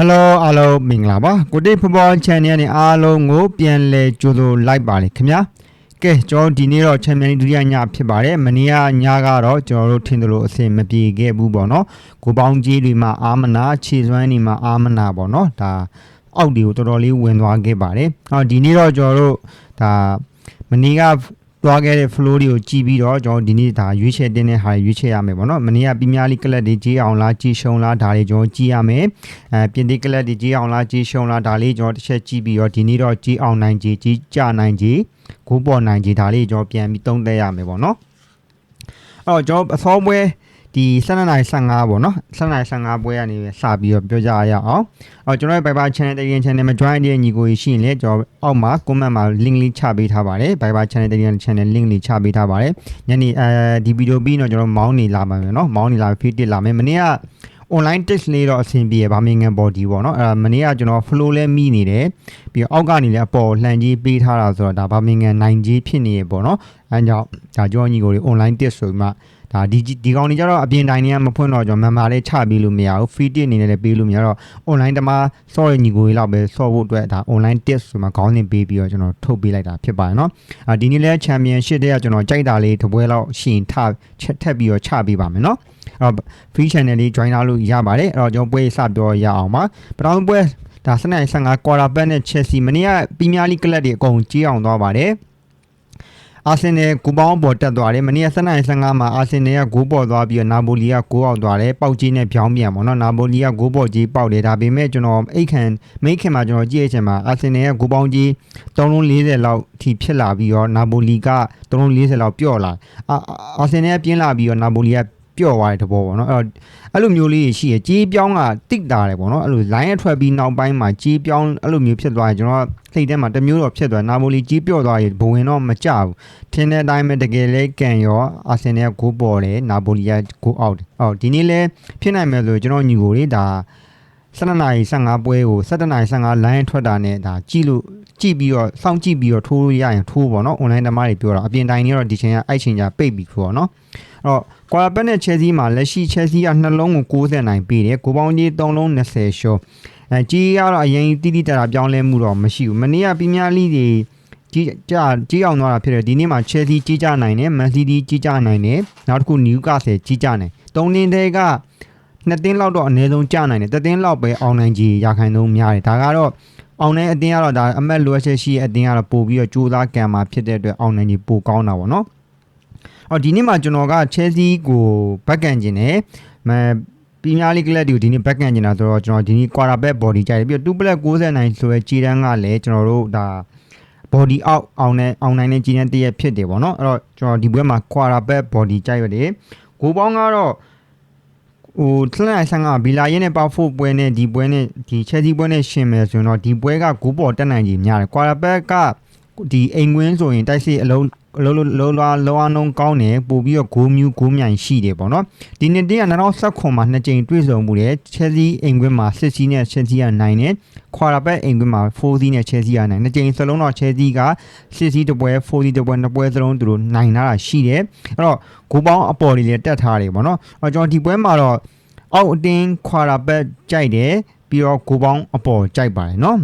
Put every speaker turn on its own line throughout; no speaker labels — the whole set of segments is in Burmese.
Hello အားလုံးမင်္ဂလာပါကိုတိဖဘော channel နဲ့အားလုံးကိုပြန်လဲကြိုဆိုလိုက်ပါလေခင်ဗျာကဲကျွန်တော်ဒီနေ့တော့ champion ဒုတိယညဖြစ်ပါတယ်မနေ့ကညကတော့ကျွန်တော်တို့ထင်တယ်လို့အဆင်မပြေခဲ့ဘူးပေါ့နော်ကိုပေါင်းကြီးတွေမှာအာမနာခြေစွမ်းတွေမှာအာမနာပေါ့နော်ဒါအောက်တွေကိုတော်တော်လေးဝင်သွားခဲ့ပါတယ်ဟောဒီနေ့တော့ကျွန်တော်တို့ဒါမနေ့က သွားခဲ့တဲ့ flow တွေကိုကြည့်ပြီးတော့ကျွန်တော်ဒီနေ့ဒါရွေးချယ်တင်တဲ့ဟာတွေရွေးချယ်ရမယ်ပေါ့နော်မနေ့ကပြင်းများလေးကလပ်တွေကြီးအောင်လားကြီးရှုံလားဒါတွေကျွန်တော်ကြည့်ရမယ်အဲပြင်သစ်ကလပ်တွေကြီးအောင်လားကြီးရှုံလားဒါလေးကျွန်တော်တစ်ချက်ကြည့်ပြီးတော့ဒီနေ့တော့ကြီးအောင်နိုင်ကြီးကြီးကြနိုင်ကြီးဂိုးပေါ်နိုင်ကြီးဒါလေးကျွန်တော်ပြန်ပြီးသုံးသပ်ရမယ်ပေါ့နော်အဲ့တော့ကျွန်တော်အစောပွဲ ဒီ12နိုင်15ပေါ့နော်12နိုင်15ပွဲကနေစပြီးတော့ပြောကြရအောင်အော်ကျွန်တော်ရဲ့ Viber Channel တရင် Channel မှာ join တဲ့ညီကိုကြီးရှိရင်လည်းကျွန်တော်အောက်မှာ comment မှာ link လေးချပေးထားပါတယ် Viber Channel တရင် Channel link လေးချပေးထားပါတယ်ညနေအဲဒီဗီဒီယိုပြီးတော့ကျွန်တော်မောင်းနေလာပါမယ်နော်မောင်းနေလာ feed တက်လာမယ်မနေ့က online test လေးတော့အဆင်ပြေဗာမင်ငန် body ပေါ့နော်အဲမနေ့ကကျွန်တော် flow လဲမိနေတယ်ပြီးတော့အောက်ကနေလဲအပေါ်လှန်ကြီးပေးထားတာဆိုတော့ဒါဗာမင်ငန်နိုင်ကြီးဖြစ်နေရေပေါ့နော်အဲကြောင့်ဒါကျွန်တော်ညီကိုတွေ online test ဆိုပြီးမှ ဒါဒီဒီကောင်တွေကြတော့အပြင်တိုင်းတွေကမဖွင့်တော့ကျွန်တော် member လေးချပေးလို့မရဘူး free test အနေနဲ့လည်းပေးလို့မရတော့ online တမ sorry ညီကိုတွေလောက်ပဲဆော့ဖို့အတွက်ဒါ online test ဆိုမှခေါင်းစဉ်ပေးပြီးတော့ကျွန်တော်ထုတ်ပေးလိုက်တာဖြစ်ပါတယ်နော်အာဒီနေ့လဲ championship တဲ့ကကျွန်တော်ကြိုက်တာလေးတစ်ပွဲလောက်ရှင်ထချက်ထက်ပြီးတော့ချပေးပါမယ်နော်အဲ့တော့ free channel လေး join လာလို့ရပါတယ်အဲ့တော့ကျွန်တော်ပွဲစပြောရအောင်ပါပထမပွဲဒါစနေ15 quarter back နဲ့ Chelsea မနေ့ကပီးမီယာလိကလပ်တွေအကုန်ကြီးအောင်သွားပါတယ် အာဆင်နယ်ဂိုးပေါင်းပေါ်တက်သွားတယ်မနေ့ကစနေ15မှာအာဆင်နယ်ကဂိုးပေါ်သွားပြီးတော့နာပိုလီကဂိုးအောင်သွားတယ်ပေါက်ကြီးနဲ့ပြောင်းပြန်ပေါ့နော်နာပိုလီကဂိုးပေါ်ကြီးပေါက်တယ်ဒါပေမဲ့ကျွန်တော်အိတ်ခံမိတ်ခင်မှာကျွန်တော်ကြည့်ရချင်မှာအာဆင်နယ်ကဂိုးပေါင်းကြီး340လောက်ထိဖြစ်လာပြီးတော့နာပိုလီက340လောက်ပြော့လာအာအာဆင်နယ်ကပြင်းလာပြီးတော့နာပိုလီကပျော့သွားတဲ့တဘောပေါ့နော်အဲ့တော့ အဲ့လိုမျိုးလေးရှိရကြေးပြောင်းကတိတ်တာတယ်ပေါ့နော်အဲ့လို line အထွက်ပြီးနောက်ပိုင်းမှာကြေးပြောင်းအဲ့လိုမျိုးဖြစ်သွားရင်ကျွန်တော်စိတ်ထဲမှာတစ်မျိုးတော့ဖြစ်သွားနာမိုလီကြေးပျော့သွားရင်ဘဝင်တော့မကြဘူးထင်းတဲ့အတိုင်းပဲတကယ်လဲကန်ရောအာဆင်နယ်ကဂိုးပေါ်တယ်နာပိုလီကဂိုးအောက်တယ်အော်ဒီနေ့လဲဖြစ်နိုင်မယ်ဆိုကျွန်တော်ညီကိုလေးဒါ7နာရီ15ပွဲကို7နာရီ15 line ထွက်တာနဲ့ဒါကြည့်လို့ကြည့်ပြီးတော့စောင့်ကြည့်ပြီးတော့ထိုးလို့ရရင်ထိုးပေါ့နော် online တမားတွေပြောတာအပြင်တိုင်းတွေတော့ဒီချိန်ကအဲ့ချိန်ကျပိတ်ပြီးခေါ်နော်အဲ့ တော့ကွာလာပက်နဲ့ Chelsea မှာလက်ရှိ Chelsea ကနှလုံးကို60နိုင်ပေးတယ်ကိုပေါင်းကြီး3လုံး20ရှော့အဲကြီးကတော့အရင်တိတိတတာပြောင်းလဲမှုတော့မရှိဘူးမနေ့ကပီးမြားလိတွေကြီးကြကြီးအောင်သွားတာဖြစ်တယ်ဒီနေ့မှာ Chelsea ကြီးကြနိုင်တယ် Man City ကြီးကြနိုင်တယ်နောက်တစ်ခု Newcastle ကြီးကြနိုင်၃တင်းတဲကနှစ်တင်းလောက်တော့အနည်းဆုံးကြနိုင်တယ်တစ်တင်းလောက်ပဲအောင်နိုင်ကြီးရာခိုင်နှုန်းများတယ်ဒါကတော့အောင်နိုင်အတင်းကတော့ဒါအမက်လိုအပ်ချက်ရှိတဲ့အတင်းကတော့ပို့ပြီးတော့ကြိုးစားကံမှာဖြစ်တဲ့အတွက်အောင်နိုင်ကြီးပိုကောင်းတာပေါ့နော် အော်ဒီနေ့မှာကျွန်တော်က Chelsea ကိုဘက်ကန်ကျင်တယ်မပီးများလိကလပ်ဒီကိုဒီနေ့ဘက်ကန်ကျင်တာဆိုတော့ကျွန်တော်ဒီနေ့ quarter back body ကြိုက်တယ်ပြီးတော့2 black 69ဆိုရဲခြေတန်းကလည်းကျွန်တော်တို့ဒါ body out အောင်နဲ့အောင်နိုင်တဲ့ခြေတန်းတရက်ဖြစ်တယ်ပေါ့နော်အဲ့တော့ကျွန်တော်ဒီဘက်မှာ quarter back body ကြိုက်ရတယ်ဂိုးပေါင်းကတော့ဟိုထလန်ဆန်ကဘီလာရဲနဲ့ပေါဖို့ပွဲနဲ့ဒီပွဲနဲ့ဒီချက်စီပွဲနဲ့ရှင်မယ်ဆိုရင်တော့ဒီပွဲကဂိုးပေါ်တက်နိုင်ကြီးများတယ် quarter back ကဒီအိမ်ကွင်းဆိုရင်တိုက်စစ်အလုံးအ လုံးလုံးလောလောအောင်လုံးကောင်းတယ်ပို့ပြီးတော့ဂိုးမြူးဂိုးမြိုင်ရှိတယ်ပေါ့နော်ဒီနှစ်တည်းက2019မှာနှစ်ကြိမ်တွေ့ဆုံမှုတယ်ချက်စီအိမ်ကွင်းမှာစစ်စီနဲ့ချက်စီကနိုင်တယ်ခွာရဘက်အိမ်ကွင်းမှာ4စီနဲ့ချက်စီကနိုင်နှစ်ကြိမ်စလုံးတော့ချက်စီကစစ်စီတပွဲ4စီတပွဲနှစ်ပွဲစလုံးသူတို့နိုင်လာတာရှိတယ်အဲ့တော့ဂိုးပေါင်းအပေါ်လေးလည်းတက်ထားတယ်ပေါ့နော်အဲ့တော့ကျွန်တော်ဒီပွဲမှာတော့အောက်အတင်းခွာရဘက်ကြိုက်တယ်ပြီးတော့ဂိုးပေါင်းအပေါ်ကြိုက်ပါတယ်နော်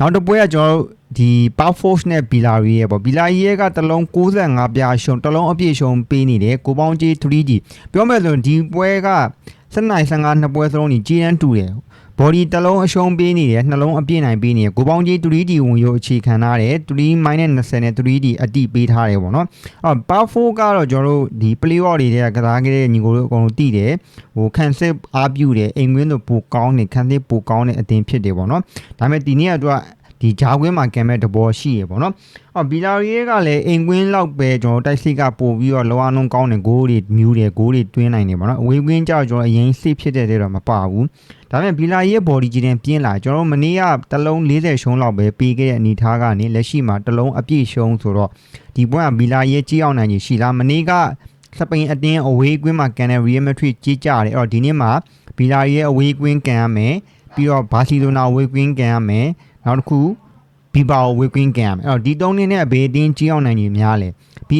နောက်တစ်ပွဲကကျွန်တော်တို့ဒီ Power Force နဲ့ Billari ရဲ့ပေါ့ Billari ရဲ့ကတလုံး65ပြားရှုံတလုံးအပြည့်ရှုံပေးနေတယ်ကိုပေါင်းကြီး 3G ပြောမယ်ဆိုရင်ဒီပွဲက7နိုင်55နှစ်ပွဲစလုံးကြီးကြီးတန်းတူတယ် body တလုံးအရှုံးပေးနေတယ်နှလုံးအပြည့်နိုင်ပေးနေတယ်ကိုပေါင်းကြီး 3D ဝင်ရုပ်အခြေခံထားတယ် 3 -20 နဲ့ 3D အတိပေးထားတယ်ပေါ့နော်အော် Power 4ကတော့ကျွန်တော်တို့ဒီ play off တွေတဲ့ကစားခဲ့တဲ့ညီကိုတို့အကုန်လုံးသိတယ်ဟိုခံစစ်အားပြုတယ်အိမ်ကွင်းတို့ပိုကောင်းတယ်ခံစစ်ပိုကောင်းတဲ့အတင်းဖြစ်တယ်ပေါ့နော်ဒါပေမဲ့ဒီနေ့ကသူကဒီဂျာကွင်းမှာကံမဲ့တဘောရှိရပေါ့နော်။အော်ဘီလာရီကလည်းအိမ်ကွင်းလောက်ပဲကျွန်တော်တိုက်စိတ်ကပို့ပြီးတော့လောအောင်လုံးကောင်းတယ်ဂိုးတွေမြူးတယ်ဂိုးတွေတွင်းနိုင်တယ်ပေါ့နော်။အဝေးကွင်းကြောက်ကျွန်တော်အရင်စိတ်ဖြစ်တဲ့တဲ့တော့မပါဘူး။ ဒါပေမဲ့ဘီလာရီရဲ့ body ကြီးတင်ပြင်းလာကျွန်တော်မနေ့ကတလုံး40ရှုံးလောက်ပဲပေးခဲ့တဲ့အနေထားကနေလက်ရှိမှာတလုံးအပြည့်ရှုံးဆိုတော့ဒီပွဲကဘီလာရီရဲ့ကြီးအောင်နိုင်ကြီးရှိလားမနေ့ကစပိန်အတင်းအဝေးကွင်းမှာကန်တဲ့ Real Madrid ကြီးကြတယ်အဲ့တော့ဒီနေ့မှာဘီလာရီရဲ့အဝေးကွင်းကန်ရမယ်ပြီးတော့ဘာစီလိုနာအဝေးကွင်းကန်ရမယ်နောက်တစ်ခုဘီဘာကိုဝေကွင်းကန်ရမယ်အဲ့တော့ဒီသုံးနှစ်နဲ့ဘေးတင်းကြီးအောင်နိုင်ကြီးများလဲဘီ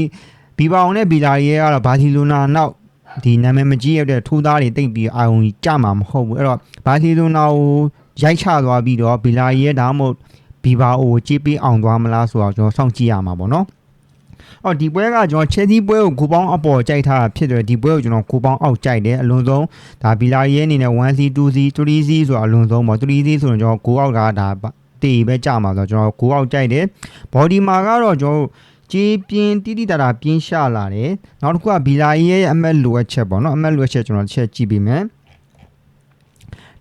ဘီဘာနဲ့ဘီလာရီရဲ့ကတော့ဘာစီလိုနာနောက် ဒီနာမည်မကြီးရတဲ့ထိုးသားတွေတိတ်ပြီးအာယုံကြမှာမဟုတ်ဘူးအဲ့တော့ဘာစီလိုနာကိုရိုက်ချသွားပြီးတော့ဘီလာရဲ့ဒါမှမဟုတ်ဘီဘာအိုကိုကြည့်ပြီးအောင်သွားမလားဆိုတော့ကျွန်တော်စောင့်ကြည့်ရမှာပေါ့နော်အော်ဒီပွဲကကျွန်တော်ချဲသီးပွဲကိုကိုပေါင်းအပေါ်ကြိုက်ထားတာဖြစ်တယ်ဒီပွဲကိုကျွန်တော်ကိုပေါင်းအောက်ကြိုက်တယ်အလွန်ဆုံးဒါဘီလာရဲ့အနေနဲ့ 1C 2C 3C ဆိုတာအလွန်ဆုံးပေါ့ 3C ဆိုရင်ကျွန်တော်ကိုအောက်ကဒါတေပဲကြမှာဆိုတော့ကျွန်တော်ကိုအောက်ကြိုက်တယ် body မှာကတော့ကျွန်တော် ကြေးပြင်းတိတိတတာပြင်းရှလာတယ်နောက်တစ်ခုကဗီလာကြီးရဲ့အမက်လိုအပ်ချက်ပေါ့နော်အမက်လိုအပ်ချက်ကျွန်တော်တစ်ချက်ကြည့်ပေးမယ်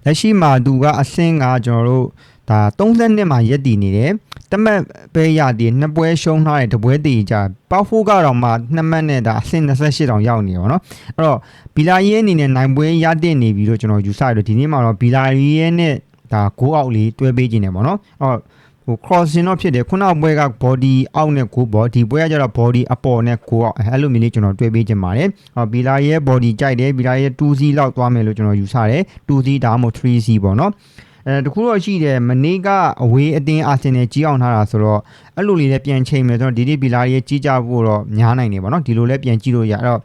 လက်ရှိမှာသူကအဆင့်ကကျွန်တော်တို့ဒါ32မှာရက်တည်နေတယ်တမက်ပဲရတည်နှစ်ပွဲရှုံးထားတယ်တပွဲတည်ကြပေါ့ဖိုးကတော့မှနှစ်မှတ်နဲ့ဒါအဆင့်28တောင်ရောက်နေပါတော့အဲ့တော့ဘီလာရီရဲ့အနေနဲ့နိုင်ပွဲရတည်နေပြီလို့ကျွန်တော်ယူဆရတယ်ဒီနေ့မှာတော့ဘီလာရီရဲ့နဲ့ဒါဂိုးအောက်လေးတွဲပေးခြင်းနေပါတော့အဲ့တော့ ဟို crossing တော့ဖြစ်တယ်ခုနကပွဲက body အောက်နဲ့ကို body ဒီပွဲကကျတော့ body အပေါ်နဲ့ကိုအောက်အဲ့လိုမျိုးလေးကျွန်တော်တွေ့ပေးခြင်းပါတယ်ဟောဘီလာရဲ့ body ကြိုက်တယ်ဘီလာရဲ့ 2C လောက်သွားမယ်လို့ကျွန်တော်ယူဆတယ် 2C ဒါမှမဟုတ် 3C ပေါ့နော်အဲတခုတော့ရှိတယ်မနေ့ကအဝေးအတင်းအာဆင်နယ်ကြီးအောင်ထားတာဆိုတော့အဲ့လိုလေးလည်းပြန်ချိန်မယ်ဆိုတော့ဒီဒီဘီလာရဲ့ကြီးကြဖို့တော့များနိုင်တယ်ပေါ့နော်ဒီလိုလည်းပြန်ကြည့်လို့ရအဲ့တော့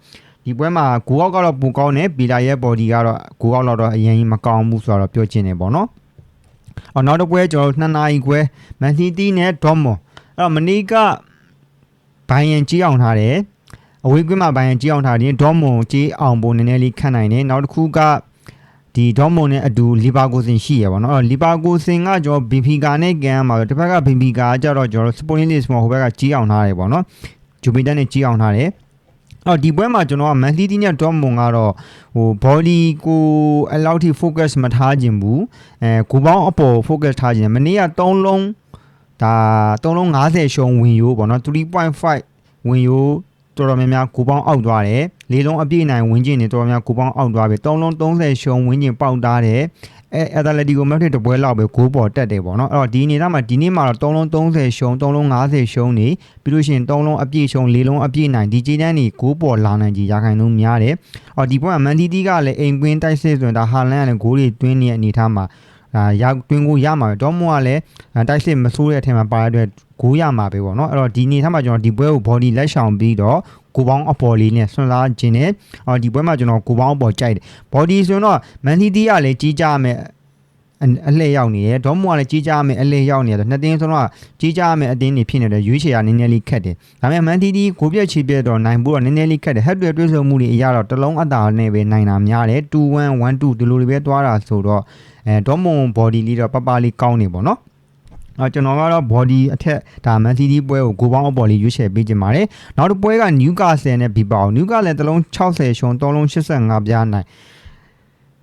ဒီပွဲမှာဂိုးအောက်ကတော့ပူကောင်းတယ်ဘီလာရဲ့ body ကတော့ဂိုးအောက်တော့အရင်ကြီးမကောင်းဘူးဆိုတော့ပြောချင်တယ်ပေါ့နော် အော်နောက်တစ်ပွဲကျွန်တော်2နာရီခွဲမန်စီးတီးနဲ့ဒေါမွန်အဲ့တော့မနေ့ကဘိုင်ယန်ကြီးအောင်ထားတယ်အဝေးကွင်းမှာဘိုင်ယန်ကြီးအောင်ထားတယ်ဒေါမွန်ကြီးအောင်ဖို့နည်းနည်းလေးခန့်နိုင်တယ်နောက်တစ်ခုကဒီဒေါမွန်နဲ့အတူလီဗာကိုစင်ရှိရပါတော့အဲ့တော့လီဗာကိုစင်ကကျွန်တော်ဘီဖီကာနဲ့ကန်မှာတစ်ဖက်ကဘီဖီကာကကြတော့ကျွန်တော်စပိုလင်းလစ်မှာဟိုဘက်ကကြီးအောင်ထားတယ်ပေါ့နော်ဂျူပီတာနဲ့ကြီးအောင်ထားတယ် အော်ဒီပွဲမှာကျွန်တော်ကမန်စီးတီးနဲ့ဒေါမွန်ကတော့ဟို body ကိုအလောက်ထိ focus မထားခြင်းဘူးအဲကိုပေါင်းအပေါ် focus ထားခြင်းမနေ့က3လုံးဒါ3လုံး90ရှုံးဝင်ရိုးပေါ့နော်3.5ဝင်ရိုးတော်တော်များများကိုပေါင်းအောက်သွားတယ်လေးလုံးအပြည့်နိုင်ဝင်းကျင်နေတော်တော်များကိုပေါင်းအောက်သွားပြီ3လုံး30ရှုံးဝင်းကျင်ပေါက်သားတယ် အဲအက်တလက်တီကိုမက်ထရစ်တပွဲလောက်ပဲဂိုးပေါ်တက်တယ်ပေါ့နော်အဲ့တော့ဒီအနေနဲ့မှာဒီနေ့မှာတော့3လုံး30ရှုံး3လုံး50ရှုံးနေပြီးလို့ရှိရင်3လုံးအပြည့်ရှုံး4လုံးအပြည့်နိုင်ဒီကြေးတန်းတွေဂိုးပေါ်လာနိုင်ကြီးရာခိုင်နှုန်းများတယ်အော်ဒီပွဲမှာမန်တီတီကလည်းအိမ်ကွင်းတိုက်စစ်ဆိုရင်ဒါဟာလန်ကလည်းဂိုးတွေတွင်းနေတဲ့အနေထားမှာအာရတွင်းကိုရမှာပဲဒေါမွန်ကလည်းတိုက်စစ်မဆိုးတဲ့အထက်မှာပါရတဲ့ဂိုးရမှာပဲပေါ့နော်အဲ့တော့ဒီအနေထားမှာကျွန်တော်ဒီပွဲကို body လက်ဆောင်ပြီးတော့ ကိုပေါင်းအပေါ်လေးနဲ့ဆွမ်းစားခြင်းနဲ့အော်ဒီပွဲမှာကျွန်တော်ကိုပေါင်းအပေါ်ကြိုက်တယ် body ဆိုရင်တော့မန်တီတီကလည်းကြီးကြမယ်အလှည့်ရောက်နေတယ်ဒေါမွန်ကလည်းကြီးကြမယ်အလှည့်ရောက်နေတယ်နှစ်တင်းဆိုတော့ကြီးကြမယ်အတင်းတွေဖြစ်နေတယ်ရွေးချယ်ရနည်းနည်းလေးခက်တယ်ဒါပေမဲ့မန်တီတီကိုပြက်ချီပြက်တော့နိုင်ဖို့တော့နည်းနည်းလေးခက်တယ်ဟက်တွေတွဲဆုံမှုတွေအရတော့တလုံးအတာနဲ့ပဲနိုင်တာများတယ်2-1 1-2ဒီလိုတွေပဲသွားတာဆိုတော့အဲဒေါမွန် body လေးတော့ပပလေးကောင်းနေပေါ့နော် တော့ကျွန်တော်ကတော့ body အထက်ဒါ Man City ပွဲကိုကိုပေါင်းအပေါ်လေးရွေးချယ်ပေးခြင်းပါတယ်နောက်တစ်ပွဲက Newcastle နဲ့ Bilbao Newcastle တလုံး60ရှုံး3လုံး85ပြားနိုင်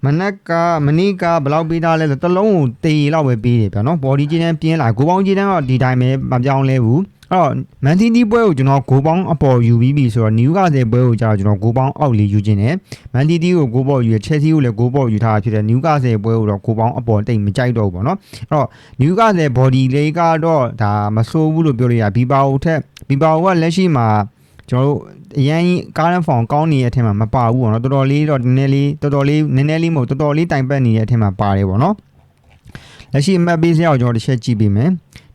မနက်ကမနေ့ကဘယ်လောက်ပေးထားလဲဆိုတလုံးကိုတေးလောက်ပဲပေးတယ်ဗျာနော် body ကြီးတန်းပြင်းလာကိုပေါင်းကြီးတန်းတော့ဒီတိုင်းပဲမပြောင်းလဲဘူး အဲ့တော့ Man City ပွဲကိုကျွန်တော်ဂိုးပေါင်းအပေါ်ယူပြီးပြီဆိုတော့ Newcastle ပွဲကိုကျတော့ကျွန်တော်ဂိုးပေါင်းအောက်လေးယူခြင်းနဲ့ Man City ကိုဂိုးပေါက်ယူရ Chelsea ကိုလည်းဂိုးပေါက်ယူထားတာဖြစ်တယ် Newcastle ပွဲကိုတော့ဂိုးပေါင်းအပေါ်တိတ်မကြိုက်တော့ဘူးပေါ့နော်အဲ့တော့ Newcastle body လေးကတော့ဒါမဆိုးဘူးလို့ပြောလို့ရဘီပါအိုထက်ဘီပါအိုကလက်ရှိမှာကျွန်တော်တို့အရန်ကားရန်ဖောင်ကောင်းနေတဲ့အထက်မှာမပါဘူးပေါ့နော်တော်တော်လေးတော့နည်းနည်းလေးတော်တော်လေးနည်းနည်းလေးမဟုတ်တော်တော်လေးတိုင်ပတ်နေတဲ့အထက်မှာပါတယ်ပေါ့နော်လက်ရှိအမှတ်ပေးစရာကိုကျွန်တော်တစ်ချက်ကြည့်ပေးမယ်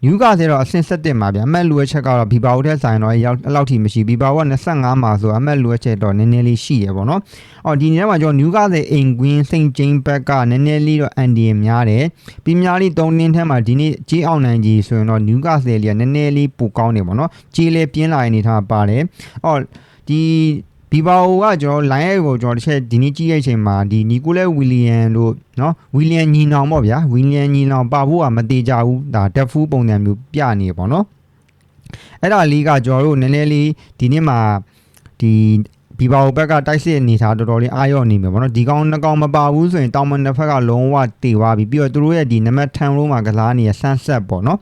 နယူကာဆယ်တော့အဆင့်7မှာဗျအမက်လူရဲ့ချက်ကတော့ဘီဘာဝတဲ့ဆိုင်တော့ရောက်အဲ့လောက်ထိမရှိဘီဘာဝက25မှာဆိုအမက်လူရဲ့ချက်တော့နည်းနည်းလေးရှိရပေါ့နော်။အော်ဒီနေ့မှာကျွန်တော်နယူကာဆယ်အိမ်ကွင်းစိန်ကျင်းဘက်ကနည်းနည်းလေးတော့အန်ဒီများတယ်။ပြီးများလေး3နင်းထဲမှာဒီနေ့ကြေးအောင်နိုင်ကြီးဆိုရင်တော့နယူကာဆယ်လေးကနည်းနည်းလေးပိုကောင်းနေပေါ့နော်။ကြေးလေးပြင်းလာတဲ့အနေထားပါတယ်။အော်ဒီ ဘီဘာအိုကကျွန်တော် line ရဲ့ကိုကျွန်တော်တစ်ချက်ဒီနေ့ကြည့်တဲ့အချိန်မှာဒီနီကိုလက်ဝီလီယန်တို့နော်ဝီလီယန်ညီနောင်ပေါ့ဗျာဝီလီယန်ညီနောင်ပါဖို့ကမတေကြဘူးဒါတက်ဖူးပုံစံမျိုးပြနေပေါ့နော်အဲ့ဒါလေးကကျွန်တော်တို့နည်းနည်းလေးဒီနေ့မှာဒီဘီဘာအိုဘက်ကတိုက်စစ်အနေထားတော်တော်လေးအားရော့နေမယ်ပေါ့နော်ဒီကောင်နှစ်ကောင်မပါဘူးဆိုရင်တောင်မန်တစ်ဖက်ကလုံးဝတေသွားပြီပြီးတော့သူတို့ရဲ့ဒီနံပါတ်10လုံးမှာကစားနေတဲ့ sunset ပေါ့နော်